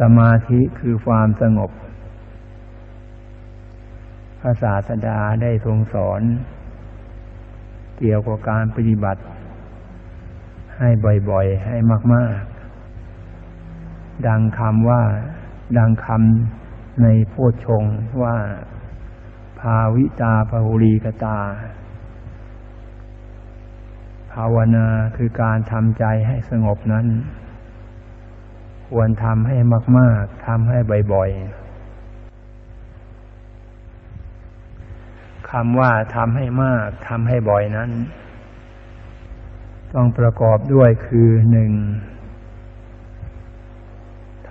สมาธิคือความสงบ พระศาสดาได้ทรงสอน เกี่ยวกับการปฏิบัติ ให้บ่อยๆ ให้มาก ๆ ดังคำว่า ดังคำในโพชฌงว่า ภาวิตาภาหุรีกตา ภาวนาคือการทำใจให้สงบนั้น ควรทำให้มาก ๆ ทำให้บ่อยๆคำว่าทำให้มาก ทำให้บ่อยนั้น ต้องประกอบด้วยคือหนึ่ง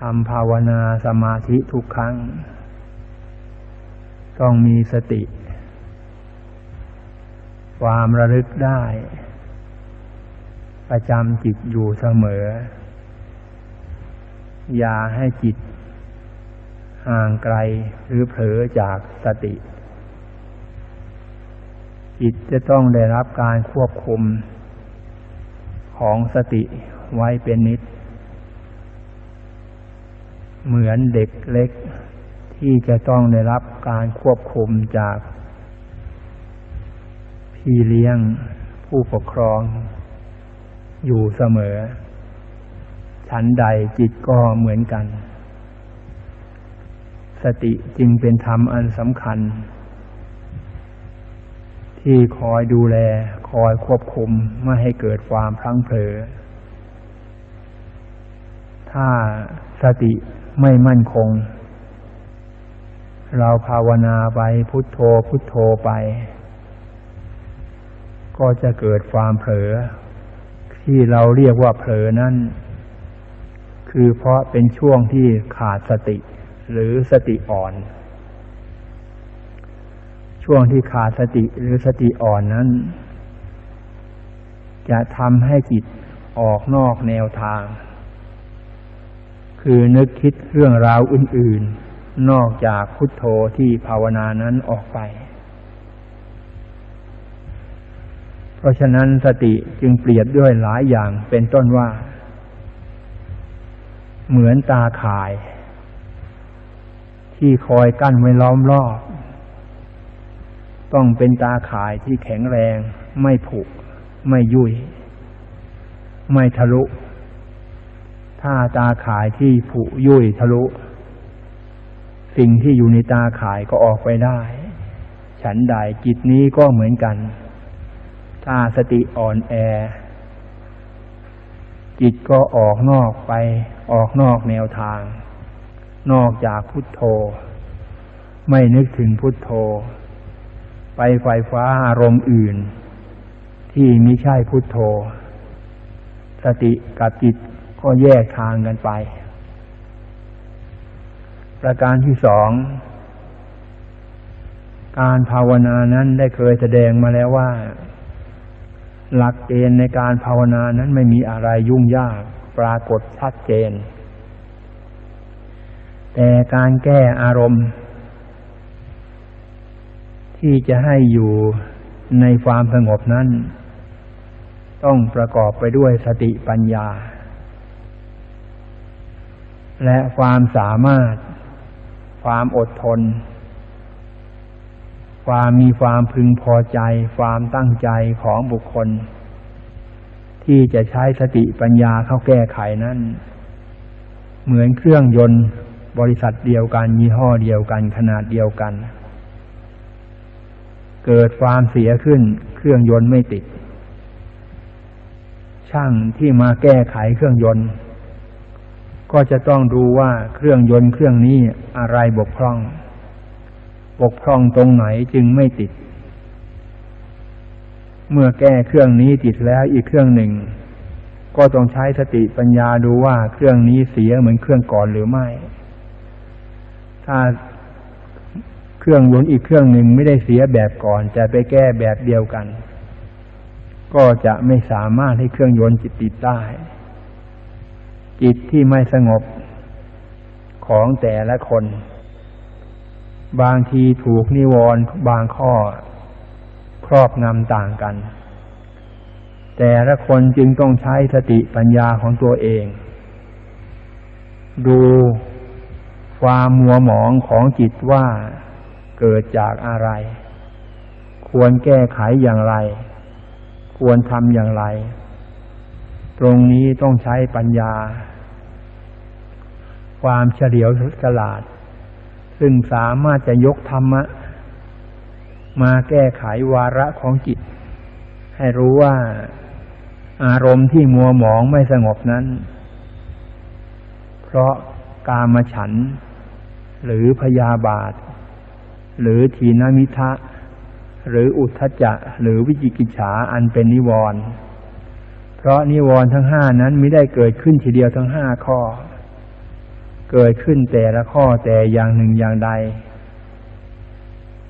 ทำภาวนาสมาธิทุกครั้ง ต้องมีสติ ความระลึกได้ ประจำจิตอยู่เสมอ อย่าให้จิต ห่างไกลหรือเผลอจากสติ จิตจะต้องได้รับการควบคุม ของสติไว้เป็นนิด เหมือนเด็กเล็กที่จะต้องได้รับการควบคุมจาก พี่เลี้ยงผู้ปกครองอยู่เสมอ ชั้นใดจิตก็เหมือนกัน สติจึงเป็นธรรมอันสำคัญ ที่คอยดูแลคอยควบคุมไม่ให้เกิดความพลั้งเผลอ ถ้าสติไม่มั่นคง เราภาวนาไปพุทโธพุทโธไป ก็จะเกิดความเผลอที่เราเรียกว่าเผลอนั่น คือเพราะเป็นช่วงที่ขาดสติ หรือสติอ่อน ช่วงที่ขาดสติหรือสติอ่อนนั้น จะทำให้จิตออกนอกแนวทาง คือนึกคิดเรื่องราวอื่น ๆ นอกจากพุทโธที่ภาวนานั้นออกไป เพราะฉะนั้นสติจึงเปรียบด้วยหลายอย่างเป็นต้นว่า เหมือนตาข่าย ที่คอยกั้นไว้ล้อมรอบ ต้องเป็นตาข่ายที่แข็งแรง ไม่ผุ ไม่ยุ่ยไม่ทะลุ ถ้าตาข่ายที่ผุยุ่ยทะลุ สิ่งที่อยู่ในตาข่ายก็ออกไปได้ ฉันใดจิตนี้ก็เหมือนกัน ถ้าสติอ่อนแอ จิตก็ออกนอกไปออกนอกแนวทาง นอกจากพุทโธ ไม่นึกถึงพุทโธ ไปไฟฟ้าอารมณ์อื่น ที่มิใช่พุทโธ สติกับจิตก็แยกทางกันไป ประการที่สอง การภาวนานั้นได้เคยแสดงมาแล้วว่า หลักเกณฑ์ในการภาวนานั้นไม่มีอะไรยุ่งยากปรากฏชัดเจน แต่การแก้อารมณ์ ที่จะให้อยู่ในความสงบนั้น ต้องประกอบไปด้วยสติปัญญา และความสามารถ ความอดทน ความมีความพึงพอใจ ความตั้งใจของบุคคล ที่จะใช้สติปัญญาเข้าแก้ไขนั้น เหมือนเครื่องยนต์บริษัทเดียวกัน ยี่ห้อเดียวกัน ขนาดเดียวกัน เกิดความเสียขึ้น เครื่องยนต์ไม่ติด ช่างที่มาแก้ไขเครื่องยนต์ ก็จะต้องดูว่าเครื่องยนต์เครื่องนี้อะไรบกพร่อง บกพร่องตรงไหนจึงไม่ติด เมื่อแก้เครื่องนี้ติดแล้วอีกเครื่องหนึ่ง ก็ต้องใช้สติปัญญาดูว่าเครื่องนี้เสียเหมือนเครื่องก่อนหรือไม่ ถ้าเครื่องยนต์อีกเครื่องหนึ่งไม่ได้เสียแบบก่อนจะไปแก้แบบเดียวกัน ก็จะไม่สามารถให้เครื่องยนต์จิตติดได้ จิตที่ไม่สงบของแต่ละคน บางทีถูกนิวรณ์บางข้อครอบงำต่างกัน แต่ละคนจึงต้องใช้สติปัญญาของตัวเอง ดูความมัวหมองของจิตว่าเกิดจากอะไร ควรแก้ไขอย่างไร ควรทำอย่างไร ตรงนี้ต้องใช้ปัญญา ความเฉลียวฉลาด ซึ่งสามารถจะยกธรรมะ มาแก้ไขวาระของจิต ให้รู้ว่าอารมณ์ที่มัวหมองไม่สงบนั้น เพราะกามฉัน หรือพยาบาท หรือทีนามิทะ หรืออุทธจะ หรือวิจิกิจฉาอันเป็นนิวรณ์เพราะนิวรณ์ทั้งห้านั้นไม่ได้เกิดขึ้นทีเดียวทั้งห้าข้อ เกิดขึ้นแต่ละข้อแต่อย่างหนึ่งอย่างใด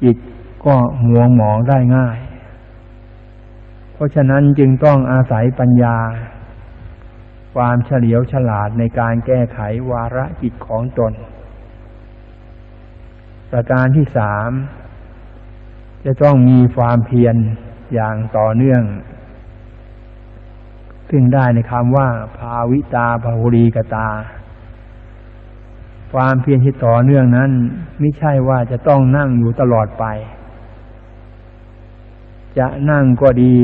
จิตก็มัวหมองได้ง่าย เพราะฉะนั้นจึงต้องอาศัยปัญญา ความเฉลียวฉลาดในการแก้ไขวาระจิตของตน ประการที่สาม จะต้องมีความเพียรอย่างต่อเนื่อง ซึ่งได้ในคำว่า ภาวิตาภาหุรีกตา ความเพียรที่ต่อเนื่องนั้นไม่ใช่ว่าจะต้องนั่งอยู่ตลอดไป จะนั่งก็ดี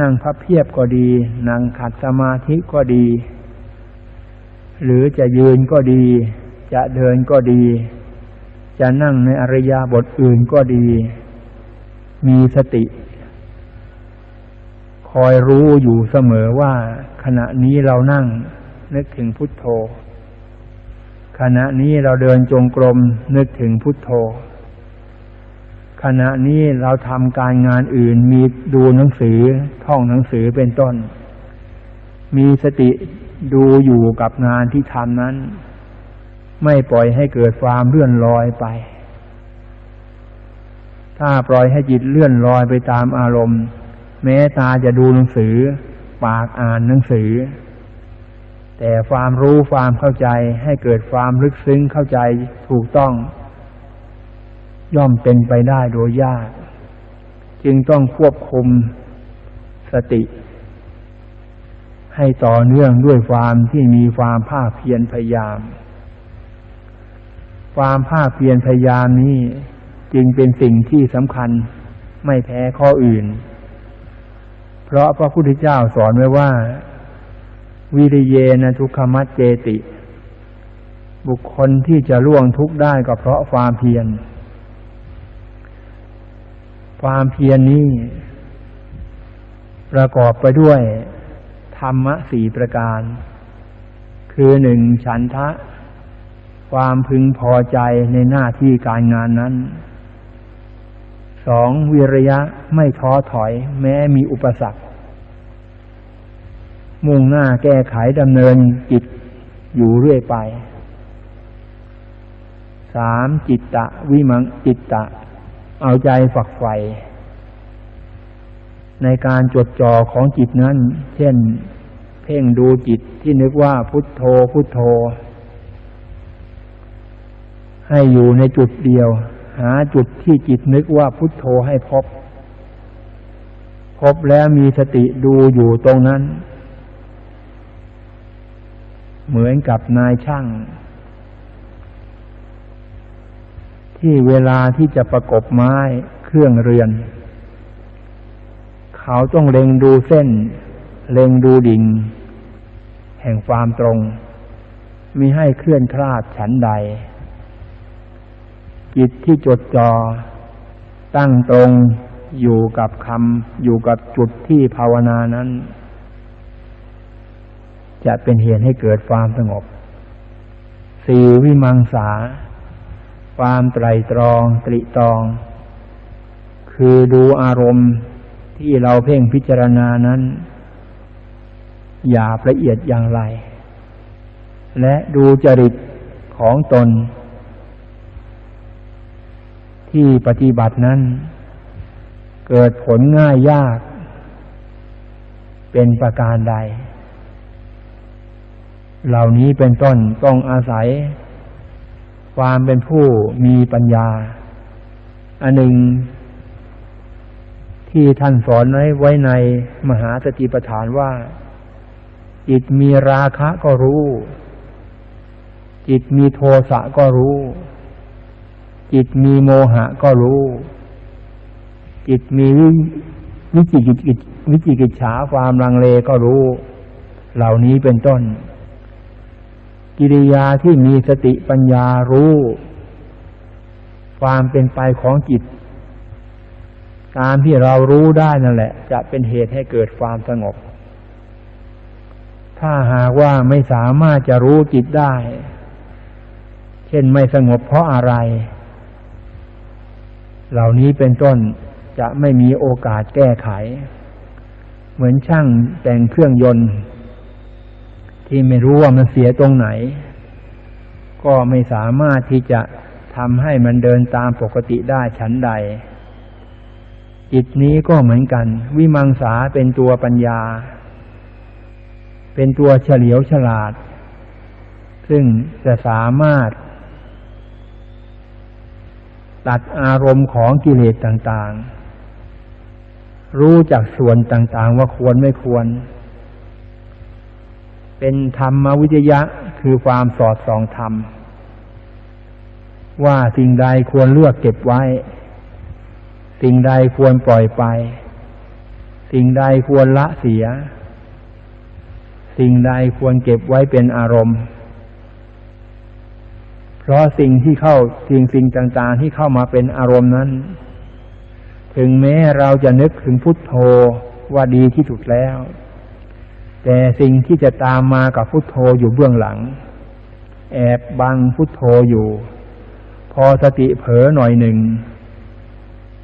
นั่งพับเพียบก็ดี นั่งขัดสมาธิก็ดี หรือจะยืนก็ดี จะเดินก็ดี จะนั่งในอริยาบทอื่นก็ดี มีสติ คอยรู้อยู่เสมอว่าขณะนี้เรานั่งนึกถึงพุทโธ ขณะนี้เราเดินจงกรมนึกถึงพุทโธ ขณะนี้เราทำการงานอื่นมีดูหนังสือท่องหนังสือเป็นต้น มีสติดูอยู่กับงานที่ทำนั้น ไม่ปล่อยให้เกิดความเลื่อนลอยไป ถ้าปล่อยให้จิตเลื่อนลอยไปตามอารมณ์ แม้ตาจะดูหนังสือ ปากอ่านหนังสือ แต่ความรู้ความเข้าใจให้เกิดความลึกซึ้งเข้าใจถูกต้อง ย่อมเป็นไปได้โดยยาก จึงต้องควบคุมสติ ให้ต่อเนื่องด้วยความที่มีความภาคเพียรพยายาม ความภาคเพียรพยายามนี้จึงเป็นสิ่งที่สำคัญไม่แพ้ข้ออื่น เพราะพระพุทธเจ้าสอนไว้ว่า วิริเยนะทุกขมัจเจติ บุคคลที่จะล่วงทุกข์ได้ก็เพราะความเพียร ความเพียรนนี้ ประกอบไปด้วย ธรรมะสี่ประการ คือหนึ่งฉันทะ ความพึงพอใจในหน้าที่การงานนั้นสองวิริยะไม่ท้อถอย แม้มีอุปสรรค มุ่งหน้าแก้ไขดำเนินจิตอยู่เรื่อยไปสามจิตตะวิมังจิตตะ เอาใจฝักใฝ่ในการจดจ่อของจิตนั้น เช่น เพ่งดูจิตที่นึกว่าพุทโธพุทโธ ให้อยู่ในจุดเดียว หาจุดที่จิตนึกว่าพุทโธให้พบ พบแล้วมีสติดูอยู่ตรงนั้น เหมือนกับนายช่าง ที่เวลาที่จะประกบไม้เครื่องเรือน เขาต้องเล็งดูเส้น เล็งดูดิ่ง แห่งความตรงมิให้เคลื่อนคลาดฉันใด จิตที่จดจอ่อตั้งตรงอยู่กับคำอยู่กับจุดที่ภาวนานั้น จะเป็นเหตุให้เกิดความสงบสี่วิมังสา ความไตรตรองตริตรอง คือดูอารมณ์ที่เราเพ่งพิจารณานั้น อย่าละเอียดอย่างไร และดูจริตของตน ที่ปฏิบัตินั้น เกิดผลง่ายยาก เป็นประการใด เหล่านี้เป็นต้นต้องอาศัย ความเป็นผู้มีปัญญา อันหนึ่ง ที่ท่านสอนไว้ไว้ในมหาสติปัฏฐานว่า จิตมีราคะก็รู้ จิตมีโทสะก็รู้ จิตมีโมหะก็รู้ จิตมีวิวิจิกิจวิจิกิจฉาความลังเลก็รู้ เหล่านี้เป็นต้น กิริยาที่มีสติปัญญารู้ ความเป็นไปของจิตตามที่เรารู้ได้นั่นแหละ จะเป็นเหตุให้เกิดความสงบ ถ้าหากว่าไม่สามารถจะรู้จิตได้ เช่นไม่สงบเพราะอะไร เหล่านี้เป็นต้นจะไม่มีโอกาสแก้ไข เหมือนช่างแต่งเครื่องยนต์ ที่ไม่รู้ว่ามันเสียตรงไหน ก็ไม่สามารถที่จะทำให้มันเดินตามปกติได้ฉันใด จิตนี้ก็เหมือนกัน วิมังสาเป็นตัวปัญญา เป็นตัวเฉลียวฉลาด ซึ่งจะสามารถ ตัดอารมณ์ของกิเลสต่างๆ รู้จากส่วนต่างๆว่าควรไม่ควร เป็นธรรมวิจยะคือความสอดส่องธรรม ว่าสิ่งใดควรเลือกเก็บไว้ สิ่งใดควรปล่อยไป สิ่งใดควรละเสีย สิ่งใดควรเก็บไว้เป็นอารมณ์ เพราะสิ่งที่เข้าสิ่งสิ่งต่างๆที่เข้ามาเป็นอารมณ์นั้น ถึงแม้เราจะนึกถึงพุทโธว่าดีที่สุดแล้ว แต่สิ่งที่จะตามมากับพุทโธอยู่เบื้องหลัง แอบบังพุทโธอยู่ พอสติเผลอหน่อยหนึ่ง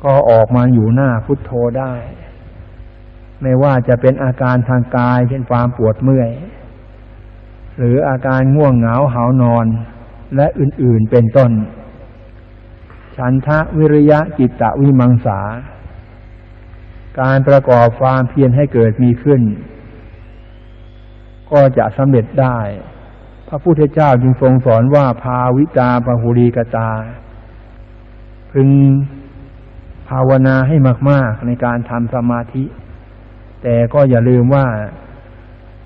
ก็ออกมาอยู่หน้าพุทโธได้ ไม่ว่าจะเป็นอาการทางกายเช่นความปวดเมื่อย หรืออาการง่วงเหงาหานอนและอื่นๆเป็นต้น ฉันทะวิริยะจิตตวิมังสา การประกอบความเพียรให้เกิดมีขึ้น ก็จะสำเร็จได้ พระพุทธเจ้าจึงทรงสอนว่าภาวิตาปหุรีกตา พึงภาวนาให้มาก ๆ ในการทำสมาธิ แต่ก็อย่าลืมว่า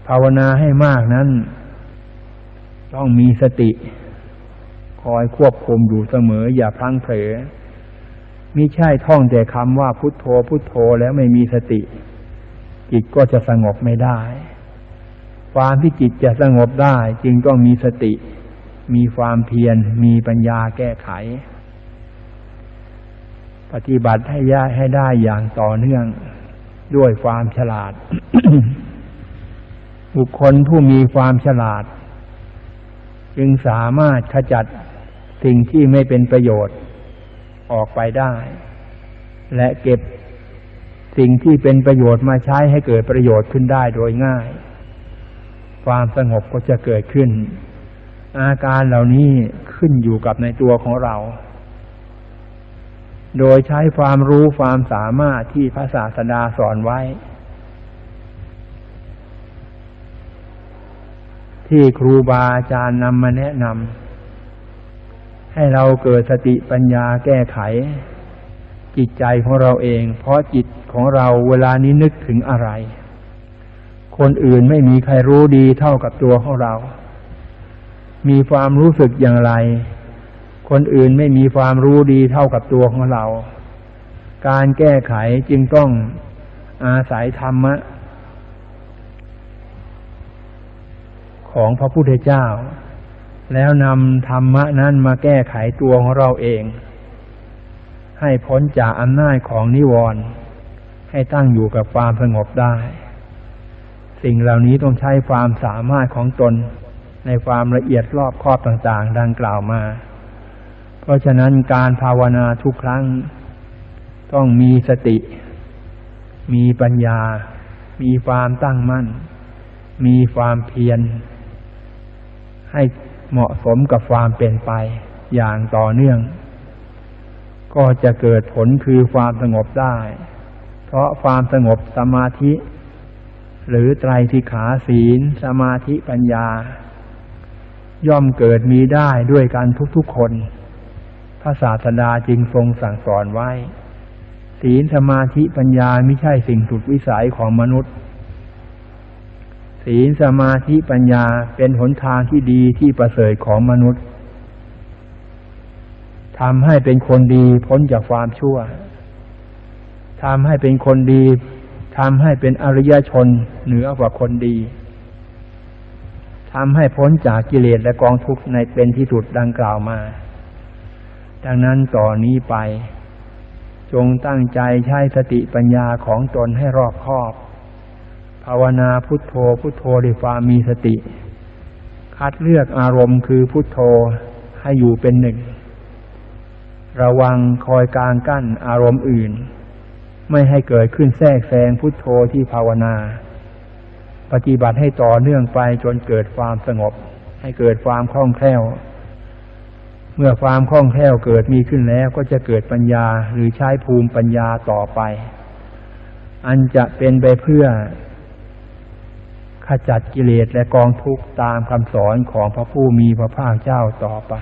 ภาวนาให้มากนั้น ต้องมีสติ คอยควบคุมอยู่เสมอ อย่าพลั้งเผลอมิใช่ท่องแต่คำว่าพุทโธพุทโธแล้วไม่มีสติ จิตก็จะสงบไม่ได้ ความที่จิตจะสงบได้จึงต้องมีสติ มีความเพียร มีปัญญาแก้ไข ปฏิบัติให้ย่าให้ได้อย่างต่อเนื่องด้วยความฉลาด บุคคลผู้มีความฉลาด จึงสามารถขจัดสิ่งที่ไม่เป็นประโยชน์ออกไปได้ และเก็บสิ่งที่เป็นประโยชน์มาใช้ให้เกิดประโยชน์ขึ้นได้โดยง่าย ความสงบก็จะเกิดขึ้น อาการเหล่านี้ขึ้นอยู่กับในตัวของเรา โดยใช้ความรู้ความสามารถที่พระศาสดาสอนไว้ ที่ครูบาอาจารย์นำมาแนะนำให้เราเกิดสติปัญญาแก้ไข จิตใจของเราเอง เพราะจิตของเราเวลานี้นึกถึงอะไร คนอื่นไม่มีใครรู้ดีเท่ากับตัวของเรา มีความรู้สึกอย่างไร คนอื่นไม่มีความรู้ดีเท่ากับตัวของเรา การแก้ไขจึงต้องอาศัยธรรมะ ของพระพุทธเจ้า แล้วนำธรรมะนั้นมาแก้ไขตัวของเราเอง ให้พ้นจากอำนาจของนิวรณ์ให้ตั้งอยู่กับความสงบได้ สิ่งเหล่านี้ต้องใช้ความสามารถของตน ในความละเอียดรอบครอบต่างๆ ดังกล่าวมา เพราะฉะนั้นการภาวนาทุกครั้ง ต้องมีสติ มีปัญญา มีความตั้งมั่น มีความเพียร ให้เหมาะสมกับความเป็นไปอย่างต่อเนื่อง ก็จะเกิดผลคือความสงบได้ เพราะความสงบสมาธิ หรือไตรสิกขาศีล สมาธิปัญญา ย่อมเกิดมีได้ด้วยกันทุกๆคน พระศาสดาจึงทรงสั่งสอนไว้ ศีลสมาธิปัญญาไม่ใช่สิ่งสุดวิสัยของมนุษย์ ศีลสมาธิปัญญาเป็นหนทางที่ดีที่ประเสริฐของมนุษย์ทำให้เป็นคนดีพ้นจากความชั่วทำให้เป็นคนดี ทำให้เป็นอริยชนเหนือกว่าคนดีทำให้พ้นจากกิเลสและกองทุกข์ในเป็นที่สุดดังกล่าวมา ดังนั้นต่อนนี้ไป จงตั้งใจใช้สติปัญญาของตนให้รอบคอบ ภาวนาพุทโธพุทโธด้วยความมีสติ คัดเลือกอารมณ์คือพุทโธให้อยู่เป็นหนึ่ง ระวังคอยกลางกั้นอารมณ์อื่น ไม่ให้เกิดขึ้นแทรกแซงพุทโธที่ภาวนา ปฏิบัติให้ต่อเนื่องไปจนเกิดความสงบ ให้เกิดความคล่องแคล่ว เมื่อความคล่องแคล่วเกิดมีขึ้นแล้วก็จะเกิดปัญญาหรือใช้ภูมิปัญญาต่อไป อันจะเป็นไปเพื่อขจัดกิเลสและกองทุกข์ตามคำสอนของพระผู้มีพระภาคเจ้าต่อไป